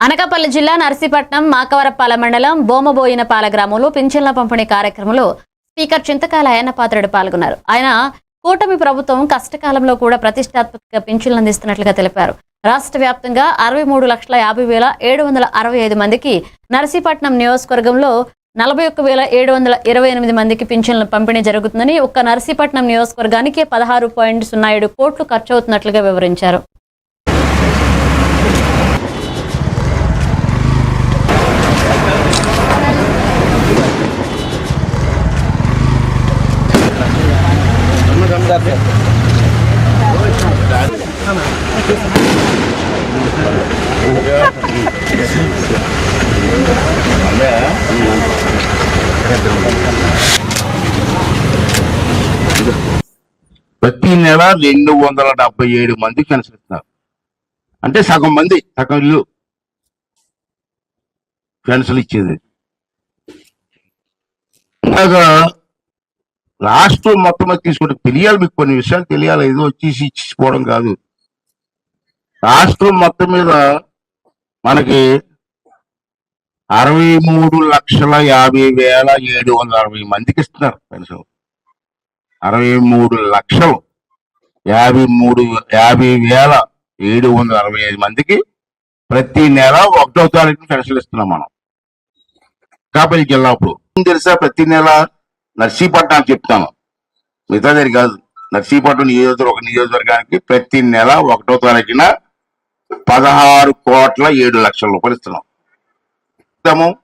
అనకాపల్లి జిల్లా నర్సీపట్నం మాకవరపాల మండలం బోమబోయినపాల గ్రామంలో పింఛన్ల పంపిణీ కార్యక్రమంలో స్పీకర్ చింతకాల అయ్యన్న పాత్రుడు పాల్గొన్నారు. ఆయన కూటమి ప్రభుత్వం కష్టకాలంలో కూడా ప్రతిష్టాత్మక పింఛన్లు అందిస్తున్నట్లుగా తెలిపారు. రాష్ట్ర వ్యాప్తంగా అరవై మూడు లక్షల యాభై వేల ఏడు వందల అరవై ఐదు మందికి నర్సీపట్నం నియోజకవర్గంలో నలభై ఒక్క వేల ఏడు వందల ఇరవై ఎనిమిది మందికి పింఛన్ల పంపిణీ జరుగుతుందని ఒక్క నర్సీపట్నం నియోజకవర్గానికి పదహారు పాయింట్ సున్నా ఏడు కోట్లు ఖర్చు అవుతున్నట్లుగా వివరించారు. ప్రతి నెల రెండు వందల డెబ్బై ఏడు మంది కనిపిస్తున్నారు అంటే సగం మంది సగం ఇల్లు పెన్షన్ ఇచ్చేది. ఇలాగా రాష్ట్రం మొత్తం తీసుకుంటే తెలియాలి మీకు కొన్ని విషయాలు తెలియాలి. ఏదో వచ్చేసి ఇచ్చిపోవడం కాదు. రాష్ట్రం మొత్తం మీద మనకి అరవై మూడు లక్షల యాభై వేల ఏడు వందల అరవై మందికి ఇస్తున్నారు పెన్షన్ అరవై మూడు లక్షలు యాభై మూడు యాభై వేల ఏడు వందల అరవై ఐదు మందికి ప్రతి నెల ఒకటో తారీఖు పెన్షన్ ఇస్తున్నాం మనం. కాపల్లి వెళ్ళినప్పుడు తెలుసా ప్రతి నెల నర్సీపట్నం చెప్తాను. మిగతా దగ్గర కాదు. నర్సీపట్నం నియోజకవర్గం ఒక నియోజకవర్గానికి ప్రతి నెల ఒకటో తారీఖున పదహారు కోట్ల ఏడు లక్షల రూపాయలు ఇస్తున్నాం. ఇస్తాము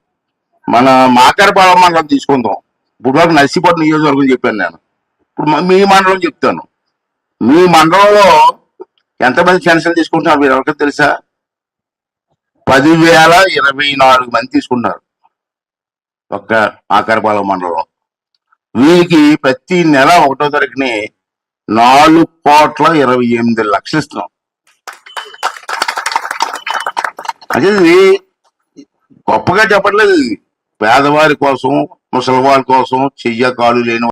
మన మాకరపాలెం మండలం తీసుకుందాం. ఇప్పుడు వరకు నర్సీపట్నం నియోజకవర్గం చెప్పాను నేను. ఇప్పుడు మ- మీ మండలం చెప్తాను. మీ మండలంలో ఎంతమంది పెన్షన్ తీసుకుంటున్నారు మీరు ఎవరికి తెలుసా? పదివేల ఇరవై నాలుగు మంది తీసుకుంటున్నారు ఒక్క ఆకరపాలెం మండలంలో. వీరికి ప్రతి నెల ఒకటో తారీఖుని నాలుగు కోట్ల ఇరవై ఎనిమిది లక్షలు ఇస్తున్నాం. అదే ఇది గొప్పగా చెప్పట్లేదు ఇది. పేదవారి కోసం ముసలివారి కోసం చెయ్య కాలు లేని